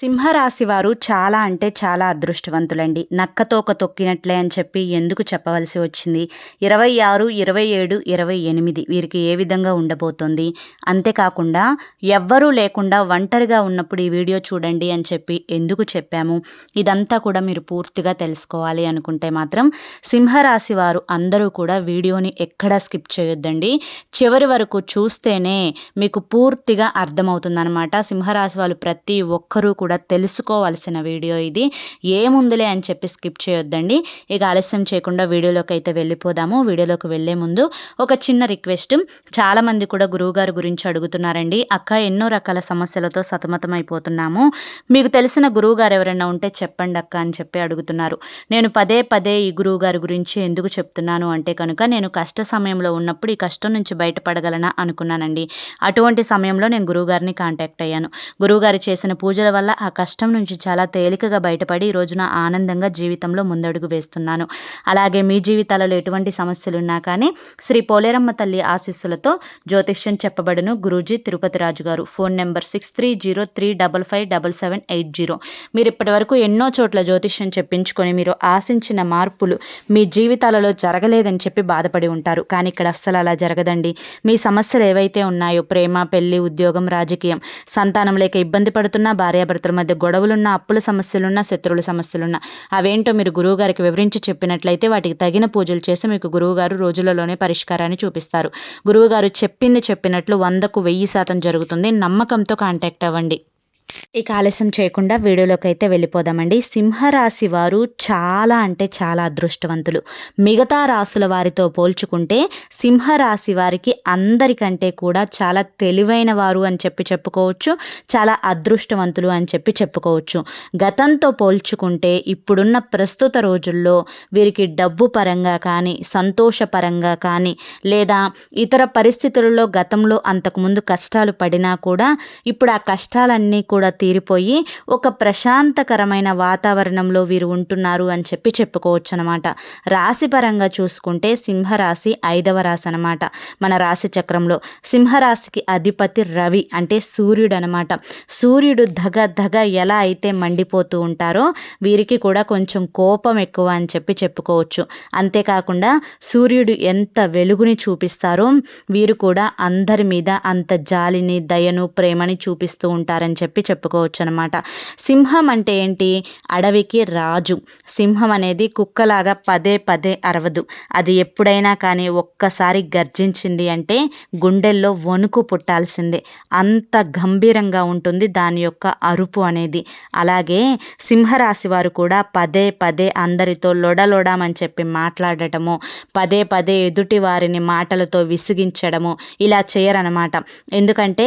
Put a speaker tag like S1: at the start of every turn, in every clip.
S1: సింహరాశి వారు చాలా అంటే చాలా అదృష్టవంతులండి. నక్కతోక తొక్కినట్లే అని చెప్పి ఎందుకు చెప్పవలసి వచ్చింది? ఇరవై ఆరు ఇరవై ఏడు ఇరవై ఎనిమిది వీరికి ఏ విధంగా ఉండబోతోంది? అంతేకాకుండా ఎవ్వరూ లేకుండా ఒంటరిగా ఉన్నప్పుడు ఈ వీడియో చూడండి అని చెప్పి ఎందుకు చెప్పాము? ఇదంతా కూడా మీరు పూర్తిగా తెలుసుకోవాలి అనుకుంటే మాత్రం సింహరాశి వారు అందరూ కూడా వీడియోని ఎక్కడా స్కిప్ చేయొద్దండి. చివరి వరకు చూస్తేనే మీకు పూర్తిగా అర్థమవుతుందన్నమాట. సింహరాశి వాళ్ళు ప్రతి ఒక్కరూ కూడా తెలుసుకోవాల్సిన వీడియో ఇది. ఏముందిలే అని చెప్పి స్కిప్ చేయొద్దండి. ఇక ఆలస్యం చేయకుండా వీడియోలోకి అయితే వెళ్ళిపోదాము. వీడియోలోకి వెళ్ళే ముందు ఒక చిన్న రిక్వెస్ట్. చాలామంది కూడా గురువుగారి గురించి అడుగుతున్నారండి. అక్క ఎన్నో రకాల సమస్యలతో సతమతమైపోతున్నాము. మీకు తెలిసిన గురువుగారు ఎవరైనా ఉంటే చెప్పండి అక్క అని చెప్పి అడుగుతున్నారు. నేను పదే పదే ఈ గురువుగారి గురించి ఎందుకు చెప్తున్నాను అంటే కనుక నేను కష్ట సమయంలో ఉన్నప్పుడు ఈ కష్టం నుంచి బయటపడగలనా అనుకున్నానండి. అటువంటి సమయంలో నేను గురువుగారిని కాంటాక్ట్ అయ్యాను. గురువుగారు చేసిన పూజల వల్ల ఆ కష్టం నుంచి చాలా తేలికగా బయటపడి ఈ రోజున ఆనందంగా జీవితంలో ముందడుగు వేస్తున్నాను. అలాగే మీ జీవితాలలో ఎటువంటి సమస్యలు ఉన్నా కానీ శ్రీ పోలేరమ్మ తల్లి ఆశీస్సులతో జ్యోతిష్యం చెప్పబడును. గురూజీ తిరుపతి రాజు గారు. Phone number six three zero three double five double seven eight zero. మీరు ఇప్పటి వరకు ఎన్నో చోట్ల జ్యోతిష్యం చెప్పించుకొని మీరు ఆశించిన మార్పులు మీ జీవితాలలో జరగలేదని చెప్పి బాధపడి ఉంటారు. కానీ ఇక్కడ అస్సలు అలా జరగదండి. మీ సమస్యలు ఏవైతే ఉన్నాయో ప్రేమ పెళ్ళి ఉద్యోగం రాజకీయం సంతానం లేక ఇబ్బంది పడుతున్నా భార్యాభర్త మధ్య గొడవలున్నా అప్పుల సమస్యలున్నా శత్రువుల సమస్యలున్నా అవేంటో మీరు గురువుగారికి వివరించి చెప్పినట్లయితే వాటికి తగిన పూజలు చేసి మీకు గురువుగారు రోజులలోనే పరిష్కారాన్ని చూపిస్తారు. గురువుగారు చెప్పింది చెప్పినట్లు వందకు వెయ్యి శాతం జరుగుతుంది. నమ్మకంతో కాంటాక్ట్ అవ్వండి. ఇక ఆలస్యం చేయకుండా వీడియోలోకి అయితే వెళ్ళిపోదామండి. సింహరాశి వారు చాలా అంటే చాలా అదృష్టవంతులు. మిగతా రాసుల వారితో పోల్చుకుంటే సింహరాశి వారికి అందరికంటే కూడా చాలా తెలివైన వారు అని చెప్పి చెప్పుకోవచ్చు. చాలా అదృష్టవంతులు అని చెప్పి చెప్పుకోవచ్చు. గతంతో పోల్చుకుంటే ఇప్పుడున్న ప్రస్తుత రోజుల్లో వీరికి డబ్బు పరంగా కానీ సంతోషపరంగా కానీ లేదా ఇతర పరిస్థితులలో గతంలో అంతకుముందు కష్టాలు పడినా కూడా ఇప్పుడు ఆ కష్టాలన్నీ కూడా కూడా తీరిపోయి ఒక ప్రశాంతకరమైన వాతావరణంలో వీరు ఉంటున్నారు అని చెప్పి చెప్పుకోవచ్చు అనమాట రాశిపరంగా చూసుకుంటే సింహరాశి ఐదవ రాశి అనమాట మన రాశి చక్రంలో సింహరాశికి అధిపతి రవి అంటే సూర్యుడు అనమాట సూర్యుడు ధగ ధగ ఎలా అయితే మండిపోతూ ఉంటారో వీరికి కూడా కొంచెం కోపం ఎక్కువ అని చెప్పి చెప్పుకోవచ్చు. అంతేకాకుండా సూర్యుడు ఎంత వెలుగుని చూపిస్తారో వీరు కూడా అందరి మీద అంత జాలిని దయను ప్రేమని చూపిస్తూ ఉంటారని చెప్పి చెప్పుకోవచ్చు అనమాట సింహం అంటే ఏంటి? అడవికి రాజు. సింహం అనేది కుక్కలాగా పదే పదే అరవదు. అది ఎప్పుడైనా కానీ ఒక్కసారి గర్జించింది అంటే గుండెల్లో వణుకు పుట్టాల్సిందే. అంత గంభీరంగా ఉంటుంది దాని యొక్క అరుపు అనేది. అలాగే సింహరాశి వారు కూడా పదే పదే అందరితో లొడలొడామని చెప్పి మాట్లాడటము పదే పదే ఎదుటి వారిని మాటలతో విసిగించడము ఇలా చేయరనమాట. ఎందుకంటే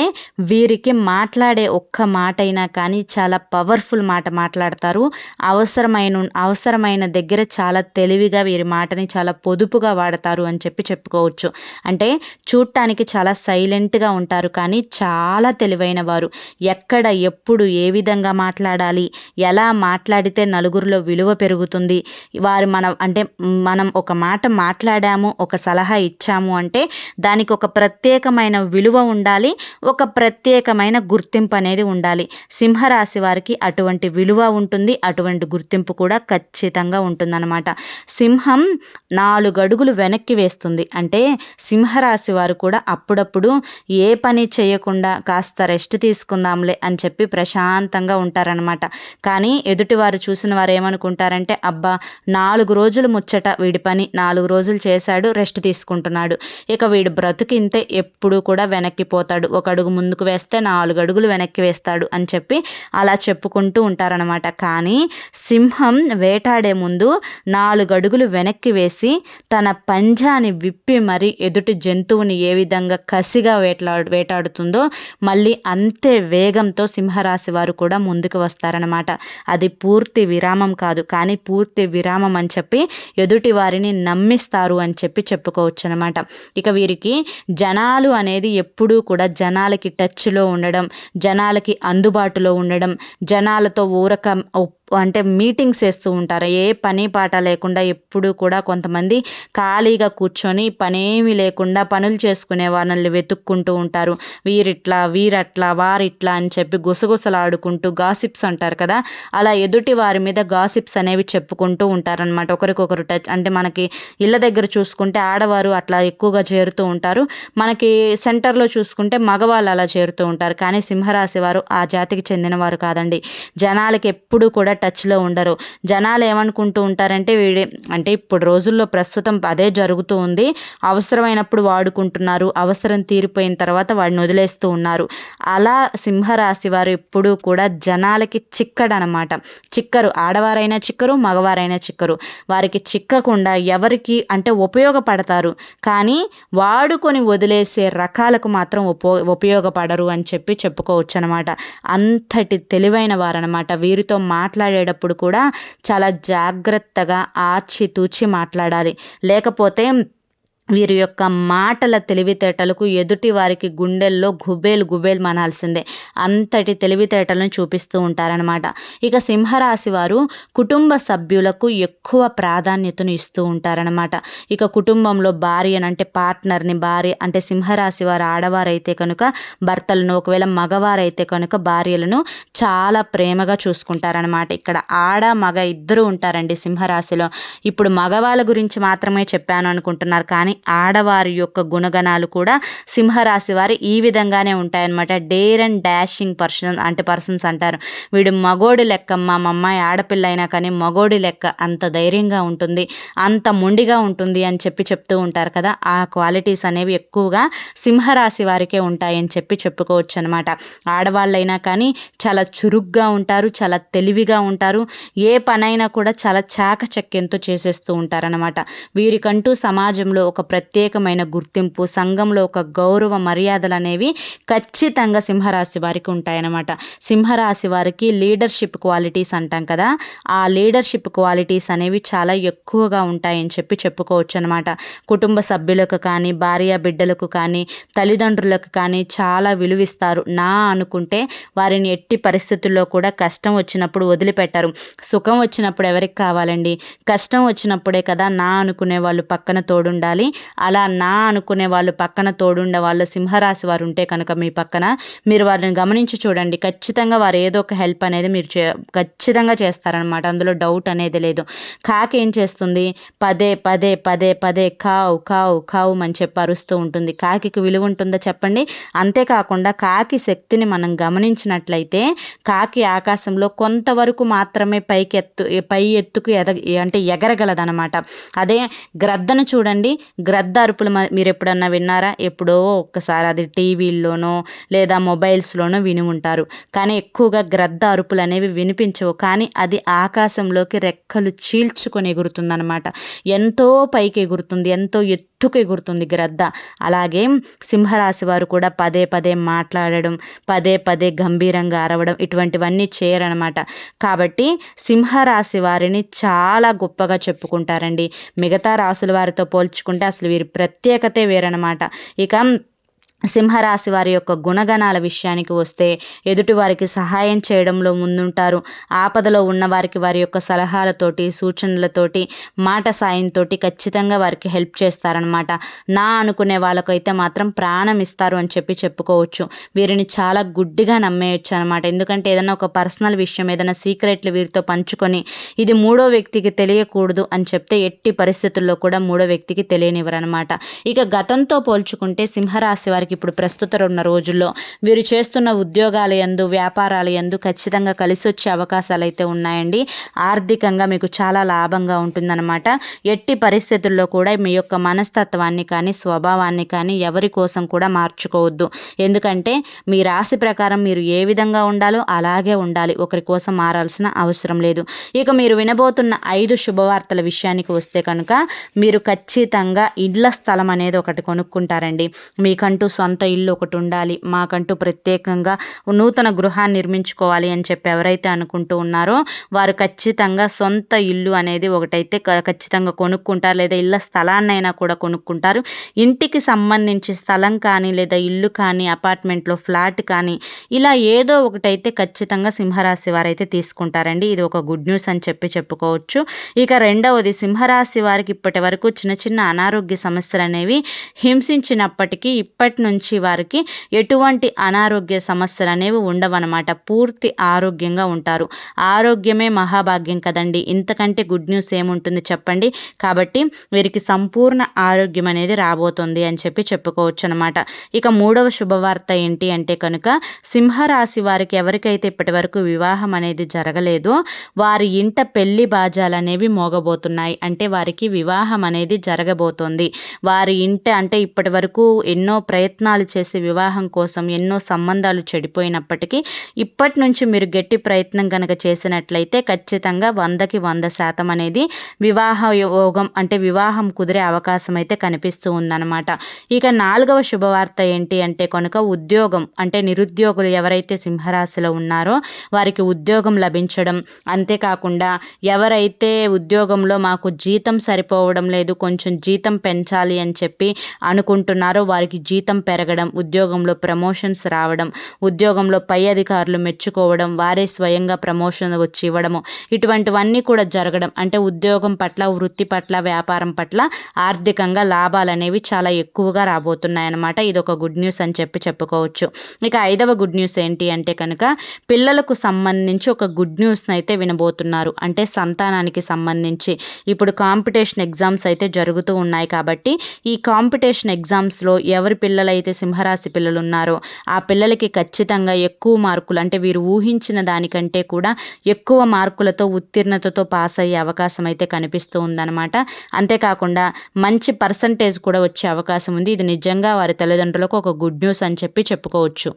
S1: వీరికి మాట్లాడే ఒక్క మాట అయినా కానీ చాలా పవర్ఫుల్ మాట మాట్లాడతారు. అవసరమైన అవసరమైన దగ్గర చాలా తెలివిగా వీరి మాటని చాలా పొదుపుగా వాడతారు అని చెప్పి చెప్పుకోవచ్చు. అంటే చూడటానికి చాలా సైలెంట్గా ఉంటారు కానీ చాలా తెలివైన వారు. ఎక్కడ ఎప్పుడు ఏ విధంగా మాట్లాడాలి ఎలా మాట్లాడితే నలుగురిలో విలువ పెరుగుతుంది వారు మనం అంటే మనం ఒక మాట మాట్లాడాము ఒక సలహా ఇచ్చాము అంటే దానికి ఒక ప్రత్యేకమైన విలువ ఉండాలి ఒక ప్రత్యేకమైన గుర్తింపు అనేది ఉండాలి. సింహరాశి వారికి అటువంటి విలువ ఉంటుంది. అటువంటి గుర్తింపు కూడా ఖచ్చితంగా ఉంటుందన్నమాట. సింహం నాలుగు అడుగులు వెనక్కి వేస్తుంది. అంటే సింహరాశి వారు కూడా అప్పుడప్పుడు ఏ పని చేయకుండా కాస్త రెస్ట్ తీసుకుందాంలే అని చెప్పి ప్రశాంతంగా ఉంటారనమాట కానీ ఎదుటివారు చూసిన వారు ఏమనుకుంటారంటే అబ్బా నాలుగు రోజులు ముచ్చట వీడి పని నాలుగు రోజులు చేశాడు రెస్ట్ తీసుకుంటున్నాడు. ఇక వీడు బ్రతుకింతే ఎప్పుడు కూడా వెనక్కి పోతాడు. ఒక అడుగు ముందుకు వేస్తే నాలుగు అడుగులు వెనక్కి వేస్తాడు. అని చెప్పి అలా చెప్పుకుంటూ ఉంటారనమాట కానీ సింహం వేటాడే ముందు నాలుగు అడుగులు వెనక్కి వేసి తన పంజాని విప్పి మరి ఎదుటి జంతువుని ఏ విధంగా కసిగా వేటలా వేటాడుతుందో మళ్ళీ అంతే వేగంతో సింహరాశి వారు కూడా ముందుకు వస్తారనమాట అది పూర్తి విరామం కాదు. కానీ పూర్తి విరామం అని చెప్పి ఎదుటి వారిని నమ్మిస్తారు అని చెప్పి చెప్పుకోవచ్చు అనమాట ఇక వీరికి జనాలు అనేది ఎప్పుడూ కూడా జనాలకి టచ్లో ఉండడం జనాలకి అందుబాటులో ఉండడం జనాలతో ఊరక అంటే మీటింగ్స్ వేస్తూ ఉంటారు. ఏ పని పాట లేకుండా ఎప్పుడు కూడా కొంతమంది ఖాళీగా కూర్చొని పనేమి లేకుండా పనులు చేసుకునే వాళ్ళని వెతుక్కుంటూ ఉంటారు. వీరిట్లా వీరట్లా వారిట్లా అని చెప్పి గుసగుసలాడుకుంటూ గాసిప్స్ అంటారు కదా. అలా ఎదుటి వారి మీద గాసిప్స్ అనేవి చెప్పుకుంటూ ఉంటారనమాట ఒకరికొకరు టచ్ అంటే మనకి ఇళ్ళ దగ్గర చూసుకుంటే ఆడవారు అట్లా ఎక్కువగా చేరుతూ ఉంటారు. మనకి సెంటర్లో చూసుకుంటే మగవాళ్ళు అలా చేరుతూ ఉంటారు. కానీ సింహరాశి వారు ఆ జాతికి చెందినవారు కాదండి. జనాలకి ఎప్పుడు కూడా టచ్లో ఉండరు. జనాలు ఏమనుకుంటూ ఉంటారంటే వీడి అంటే ఇప్పుడు రోజుల్లో ప్రస్తుతం అదే జరుగుతూ ఉంది. అవసరమైనప్పుడు వాడుకుంటున్నారు. అవసరం తీరిపోయిన తర్వాత వాడిని వదిలేస్తూ ఉన్నారు. అలా సింహరాశి వారు ఎప్పుడూ కూడా జనాలకి చిక్కడనమాట. చిక్కరు. ఆడవారైనా చిక్కరు మగవారైనా చిక్కరు. వారికి చిక్కకుండా ఎవరికి అంటే ఉపయోగపడతారు. కానీ వాడుకొని వదిలేసే రకాలకు మాత్రం ఉపో ఉపయోగపడరు అని చెప్పి చెప్పుకోవచ్చు అనమాట అంతటి తెలివైన వారనమాట. వీరితో మాట్లాడి మాట్లాడేటప్పుడు కూడా చాలా జాగ్రత్తగా ఆచితూచి మాట్లాడాలి. లేకపోతే వీరి యొక్క మాటల తెలివితేటలకు ఎదుటి వారికి గుండెల్లో గుబేలు గుబేలు మనాల్సిందే. అంతటి తెలివితేటలను చూపిస్తూ ఉంటారనమాట ఇక సింహరాశి వారు కుటుంబ సభ్యులకు ఎక్కువ ప్రాధాన్యతను ఇస్తూ ఉంటారనమాట ఇక కుటుంబంలో భార్యను అంటే పార్ట్నర్ని భార్య అంటే సింహరాశి వారు ఆడవారైతే కనుక భర్తలను ఒకవేళ మగవారైతే కనుక భార్యలను చాలా ప్రేమగా చూసుకుంటారనమాట ఇక్కడ ఆడ మగ ఇద్దరు ఉంటారండి సింహరాశిలో. ఇప్పుడు మగవాళ్ళ గురించి మాత్రమే చెప్పాను అనుకుంటున్నారు కానీ ఆడవారి యొక్క గుణగణాలు కూడా సింహరాశి వారి ఈ విధంగానే ఉంటాయన్నమాట. డేర్ అండ్ డాషింగ్ పర్సన్ అంటే పర్సన్స్ అంటారు. వీడు మగోడి లెక్క మా అమ్మాయి ఆడపిల్ల అయినా కానీ మగోడి లెక్క అంత ధైర్యంగా ఉంటుంది అంత మొండిగా ఉంటుంది అని చెప్పి చెప్తూ ఉంటారు కదా. ఆ క్వాలిటీస్ అనేవి ఎక్కువగా సింహరాశి వారికే ఉంటాయని చెప్పి చెప్పుకోవచ్చు అనమాట ఆడవాళ్ళైనా కానీ చాలా చురుగ్గా ఉంటారు చాలా తెలివిగా ఉంటారు ఏ పనైనా కూడా చాలా చాకచక్యంతో చేసేస్తూ ఉంటారనమాట వీరికంటూ సమాజంలో ఒక ప్రత్యేకమైన గుర్తింపు సంఘంలో ఒక గౌరవ మర్యాదలు అనేవి ఖచ్చితంగా సింహరాశి వారికి ఉంటాయన్నమాట. సింహరాశి వారికి లీడర్షిప్ క్వాలిటీస్ అంటాం కదా ఆ లీడర్షిప్ క్వాలిటీస్ అనేవి చాలా ఎక్కువగా ఉంటాయని చెప్పి చెప్పుకోవచ్చు అనమాట కుటుంబ సభ్యులకు కానీ భార్య బిడ్డలకు కానీ తల్లిదండ్రులకు కానీ చాలా విలువిస్తారు. నా అనుకుంటే వారిని ఎట్టి పరిస్థితుల్లో కూడా కష్టం వచ్చినప్పుడు వదిలిపెట్టరు. సుఖం వచ్చినప్పుడు ఎవరికి కావాలండి? కష్టం వచ్చినప్పుడే కదా నా అనుకునే వాళ్ళు పక్కన తోడుండాలి. అలా నా అనుకునే వాళ్ళు పక్కన తోడుండే వాళ్ళు సింహరాశి వారు ఉంటే కనుక మీ పక్కన మీరు వారిని గమనించి చూడండి. ఖచ్చితంగా వారు ఏదో ఒక హెల్ప్ అనేది మీరు చే ఖచ్చితంగా చేస్తారనమాట అందులో డౌట్ అనేది లేదు. కాకి ఏం చేస్తుంది? పదే పదే పదే పదే కావు కావు కావు అని చెప్పి అరుస్తూ ఉంటుంది. కాకి విలువ ఉంటుందో చెప్పండి. అంతేకాకుండా కాకి శక్తిని మనం గమనించినట్లయితే కాకి ఆకాశంలో కొంతవరకు మాత్రమే పైకి ఎత్తు పై ఎత్తుకు ఎద అంటే ఎగరగలదనమాట అదే గ్రద్దను చూడండి. గ్రద్ద అరుపులు మీరు ఎప్పుడన్నా విన్నారా? ఎప్పుడో ఒక్కసారి అది టీవీల్లోనో లేదా మొబైల్స్లోనో విని ఉంటారు. కానీ ఎక్కువగా గ్రద్ద అరుపులు అనేవి వినిపించవు. కానీ అది ఆకాశంలోకి రెక్కలు చీల్చుకొని ఎగురుతుందనమాట ఎంతో పైకి ఎగురుతుంది ఎంతో ఎత్తుకు ఎగురుతుంది గ్రద్ద. అలాగే సింహరాశి వారు కూడా పదే పదే మాట్లాడడం పదే పదే గంభీరంగా అరవడం ఇటువంటివన్నీ చేయరనమాట కాబట్టి సింహరాశి వారిని చాలా గొప్పగా చెప్పుకుంటారండి. మిగతా రాసుల వారితో పోల్చుకుంటే అసలు వీరి ప్రత్యేకతే వేరనమాట ఇక సింహరాశి వారి యొక్క గుణగణాల విషయానికి వస్తే ఎదుటి వారికి సహాయం చేయడంలో ముందుంటారు. ఆపదలో ఉన్నవారికి వారి యొక్క సలహాలతోటి సూచనలతోటి మాట సాయంతోటి ఖచ్చితంగా వారికి హెల్ప్ చేస్తారనమాట నా అనుకునే వాళ్ళకైతే మాత్రం ప్రాణం ఇస్తారు అని చెప్పి చెప్పుకోవచ్చు. వీరిని చాలా గుడ్డిగా నమ్మేయచ్చు అనమాట ఎందుకంటే ఏదైనా ఒక పర్సనల్ విషయం ఏదైనా సీక్రెట్లు వీరితో పంచుకొని ఇది మూడో వ్యక్తికి తెలియకూడదు అని చెప్తే ఎట్టి పరిస్థితుల్లో కూడా మూడో వ్యక్తికి తెలియనివ్వరనమాట ఇక గతంతో పోల్చుకుంటే సింహరాశి వారికి వారికి ఇప్పుడు ప్రస్తుతం ఉన్న రోజుల్లో వీరు చేస్తున్న ఉద్యోగాల ఎందు వ్యాపారాల ఎందు ఖచ్చితంగా కలిసి వచ్చే అవకాశాలు అయితే ఉన్నాయండి. ఆర్థికంగా మీకు చాలా లాభంగా ఉంటుందన్నమాట. ఎట్టి పరిస్థితుల్లో కూడా మీ యొక్క మనస్తత్వాన్ని కానీ స్వభావాన్ని కానీ ఎవరి కోసం కూడా మార్చుకోవద్దు. ఎందుకంటే మీ రాశి ప్రకారం మీరు ఏ విధంగా ఉండాలో అలాగే ఉండాలి. ఒకరి కోసం మారాల్సిన అవసరం లేదు. ఇక మీరు వినబోతున్న ఐదు శుభవార్తల విషయానికి వస్తే కనుక మీరు ఖచ్చితంగా ఇళ్ళ స్థలం అనేది ఒకటి కొనుక్కుంటారండి. మీకంటూ సొంత ఇల్లు ఒకటి ఉండాలి. మాకంటూ ప్రత్యేకంగా నూతన గృహాన్ని నిర్మించుకోవాలి అని చెప్పి ఎవరైతే అనుకుంటూ ఉన్నారో వారు ఖచ్చితంగా సొంత ఇల్లు అనేది ఒకటైతే ఖచ్చితంగా కొనుక్కుంటారు. లేదా ఇళ్ళ స్థలాన్నైనా కూడా కొనుక్కుంటారు. ఇంటికి సంబంధించి స్థలం కానీ లేదా ఇల్లు కానీ అపార్ట్మెంట్లో ఫ్లాట్ కానీ ఇలా ఏదో ఒకటైతే ఖచ్చితంగా సింహరాశి వారైతే తీసుకుంటారండి. ఇది ఒక గుడ్ న్యూస్ అని చెప్పి చెప్పుకోవచ్చు. ఇక రెండవది సింహరాశి వారికి ఇప్పటి వరకు చిన్న చిన్న అనారోగ్య సమస్యలు అనేవి హింసించినప్పటికీ ఇప్పటి నుంచి వారికి ఎటువంటి అనారోగ్య సమస్యలు అనేవి ఉండవన్నమాట. పూర్తి ఆరోగ్యంగా ఉంటారు. ఆరోగ్యమే మహాభాగ్యం కదండి. ఇంతకంటే గుడ్ న్యూస్ ఏముంటుంది చెప్పండి. కాబట్టి వీరికి సంపూర్ణ ఆరోగ్యం అనేది రాబోతుంది అని చెప్పి చెప్పుకోవచ్చు అనమాట ఇక మూడవ శుభవార్త ఏంటి అంటే కనుక సింహరాశి వారికి ఎవరికైతే ఇప్పటి వరకు వివాహం అనేది జరగలేదో వారి ఇంట పెళ్ళి బాజాలు అనేవి మోగబోతున్నాయి. అంటే వారికి వివాహం అనేది జరగబోతోంది. వారి ఇంట అంటే ఇప్పటి వరకు ఎన్నో ప్రయత్నాలు చేసి వివాహం కోసం ఎన్నో సంబంధాలు చెడిపోయినప్పటికీ ఇప్పటి నుంచి మీరు గట్టి ప్రయత్నం కనుక చేసినట్లయితే ఖచ్చితంగా వందకి వంద శాతం అనేది వివాహ యోగం అంటే వివాహం కుదిరే అవకాశం అయితే కనిపిస్తూ ఉందన్నమాట. ఇక నాలుగవ శుభవార్త ఏంటి అంటే కనుక ఉద్యోగం అంటే నిరుద్యోగులు ఎవరైతే సింహరాశిలో ఉన్నారో వారికి ఉద్యోగం లభించడం. అంతేకాకుండా ఎవరైతే ఉద్యోగంలో మాకు జీతం సరిపోవడం లేదు కొంచెం జీతం పెంచాలి అని చెప్పి అనుకుంటున్నారో వారికి జీతం పెరగడం ఉద్యోగంలో ప్రమోషన్స్ రావడం ఉద్యోగంలో పై అధికారులు మెచ్చుకోవడం వారే స్వయంగా ప్రమోషన్ వచ్చి ఇవ్వడము ఇటువంటివన్నీ కూడా జరగడం. అంటే ఉద్యోగం పట్ల వృత్తి పట్ల వ్యాపారం పట్ల ఆర్థికంగా లాభాలు అనేవి చాలా ఎక్కువగా రాబోతున్నాయన్నమాట. ఇది ఒక గుడ్ న్యూస్ అని చెప్పి చెప్పుకోవచ్చు. ఇక ఐదవ గుడ్ న్యూస్ ఏంటి అంటే కనుక పిల్లలకు సంబంధించి ఒక గుడ్ న్యూస్ని అయితే వినబోతున్నారు. అంటే సంతానానికి సంబంధించి. ఇప్పుడు కాంపిటీషన్ ఎగ్జామ్స్ అయితే జరుగుతూ ఉన్నాయి కాబట్టి ఈ కాంపిటీషన్ ఎగ్జామ్స్లో ఎవరి అయితే సింహరాశి పిల్లలు ఉన్నారో ఆ పిల్లలకి ఖచ్చితంగా ఎక్కువ మార్కులు అంటే వీరు ఊహించిన దానికంటే కూడా ఎక్కువ మార్కులతో ఉత్తీర్ణతతో పాస్ అయ్యే అవకాశం అయితే కనిపిస్తూ ఉందన్నమాట. అంతేకాకుండా మంచి పర్సంటేజ్ కూడా వచ్చే అవకాశం ఉంది. ఇది నిజంగా వారి తల్లిదండ్రులకు ఒక గుడ్ న్యూస్ అని చెప్పి చెప్పుకోవచ్చు.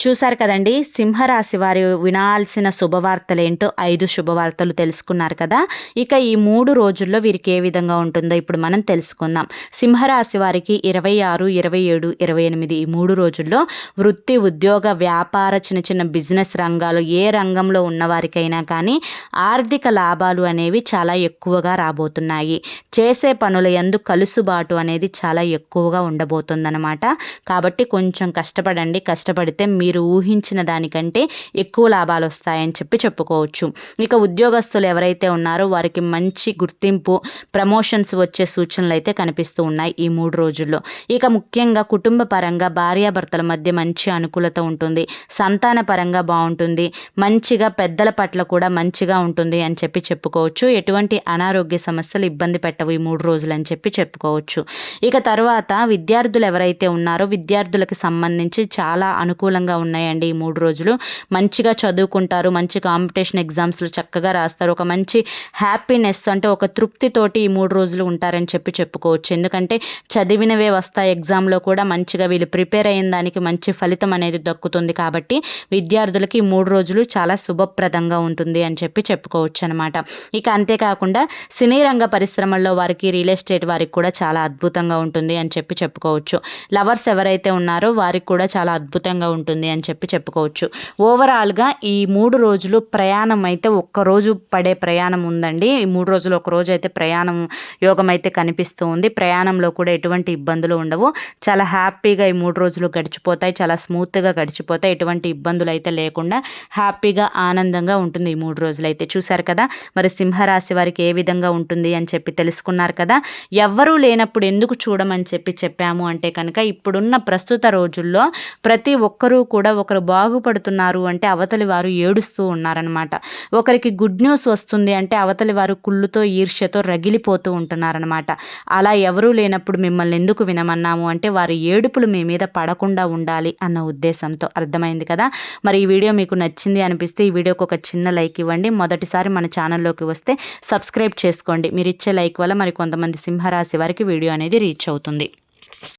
S1: చూశారు కదండి సింహరాశి వారు వినాల్సిన శుభవార్తలేంటో ఐదు శుభవార్తలు తెలుసుకున్నారు కదా. ఇక ఈ మూడు రోజుల్లో వీరికి ఏ విధంగా ఉంటుందో ఇప్పుడు మనం తెలుసుకుందాం. సింహరాశి వారికి ఇరవై ఆరు ఇరవై ఏడు ఇరవై ఎనిమిది ఈ మూడు రోజుల్లో వృత్తి ఉద్యోగ వ్యాపార చిన్న చిన్న బిజినెస్ రంగాలు ఏ రంగంలో ఉన్నవారికైనా కానీ ఆర్థిక లాభాలు అనేవి చాలా ఎక్కువగా రాబోతున్నాయి. చేసే పనుల ఎందు కలుసుబాటు అనేది చాలా ఎక్కువగా ఉండబోతుందన్నమాట. కాబట్టి కొంచెం కష్టపడండి కష్టపడితే మీరు మీరు ఊహించిన దానికంటే ఎక్కువ లాభాలు వస్తాయని చెప్పి చెప్పుకోవచ్చు. ఇక ఉద్యోగస్తులు ఎవరైతే ఉన్నారో వారికి మంచి గుర్తింపు ప్రమోషన్స్ వచ్చే సూచనలు అయితే కనిపిస్తూ ఉన్నాయి ఈ మూడు రోజుల్లో. ఇక ముఖ్యంగా కుటుంబ పరంగా భార్యాభర్తల మధ్య మంచి అనుకూలత ఉంటుంది. సంతాన పరంగా బాగుంటుంది. మంచిగా పెద్దల పట్ల కూడా మంచిగా ఉంటుంది అని చెప్పి చెప్పుకోవచ్చు. ఎటువంటి అనారోగ్య సమస్యలు ఇబ్బంది పెట్టవు ఈ మూడు రోజులు అని చెప్పి చెప్పుకోవచ్చు. ఇక తర్వాత విద్యార్థులు ఎవరైతే ఉన్నారో విద్యార్థులకు సంబంధించి చాలా అనుకూలంగా ఉన్నాయండి ఈ మూడు రోజులు. మంచిగా చదువుకుంటారు మంచి కాంపిటీషన్ ఎగ్జామ్స్లో చక్కగా రాస్తారు. ఒక మంచి హ్యాపీనెస్ అంటే ఒక తృప్తితోటి ఈ మూడు రోజులు ఉంటారని చెప్పి చెప్పుకోవచ్చు. ఎందుకంటే చదివినవే వస్తాయి ఎగ్జామ్లో కూడా మంచిగా వీళ్ళు ప్రిపేర్ అయిన దానికి మంచి ఫలితం అనేది దక్కుతుంది కాబట్టి విద్యార్థులకి ఈ మూడు రోజులు చాలా శుభప్రదంగా ఉంటుంది అని చెప్పి చెప్పుకోవచ్చు అనమాట ఇక అంతేకాకుండా సినీ రంగ పరిశ్రమల్లో వారికి రియల్ ఎస్టేట్ వారికి కూడా చాలా అద్భుతంగా ఉంటుంది అని చెప్పి చెప్పుకోవచ్చు. లవర్స్ ఎవరైతే ఉన్నారో వారికి కూడా చాలా అద్భుతంగా ఉంటుంది. ఉంటుంది అని చెప్పి చెప్పుకోవచ్చు. ఓవరాల్గా ఈ మూడు రోజులు ప్రయాణం అయితే ఒక్కరోజు పడే ప్రయాణం ఉందండి. ఈ మూడు రోజులు ఒక రోజు అయితే ప్రయాణం యోగం అయితే కనిపిస్తూ ఉంది. ప్రయాణంలో కూడా ఎటువంటి ఇబ్బందులు ఉండవు. చాలా హ్యాపీగా ఈ మూడు రోజులు గడిచిపోతాయి. చాలా స్మూత్గా గడిచిపోతాయి. ఎటువంటి ఇబ్బందులు అయితే లేకుండా హ్యాపీగా ఆనందంగా ఉంటుంది ఈ మూడు రోజులు అయితే. చూశారు కదా? మరి సింహరాశి వారికి ఏ విధంగా ఉంటుంది అని చెప్పి తెలుసుకున్నారు కదా? ఎవ్వరూ లేనప్పుడు ఎందుకు చూడమని చెప్పి చెప్పాము అంటే కనుక ఇప్పుడున్న ప్రస్తుత రోజుల్లో ప్రతి ఒక్కరూ కూడా ఒకరు బాగుపడుతున్నారు అంటే అవతలి వారు ఏడుస్తూ ఉన్నారనమాట ఒకరికి గుడ్ న్యూస్ వస్తుంది అంటే అవతలి వారు కుళ్ళుతో ఈర్ష్యతో రగిలిపోతూ ఉంటున్నారనమాట అలా ఎవరూ లేనప్పుడు మిమ్మల్ని ఎందుకు వినమన్నాము అంటే వారి ఏడుపులు మీ మీద పడకుండా ఉండాలి అన్న ఉద్దేశంతో. అర్థమైంది కదా? మరి ఈ వీడియో మీకు నచ్చింది అనిపిస్తే ఈ వీడియోకి ఒక చిన్న లైక్ ఇవ్వండి. మొదటిసారి మన ఛానల్లోకి వస్తే సబ్స్క్రైబ్ చేసుకోండి. మీరు ఇచ్చే లైక్ వల్ల మరి కొంతమంది సింహరాశి వారికి వీడియో అనేది రీచ్ అవుతుంది.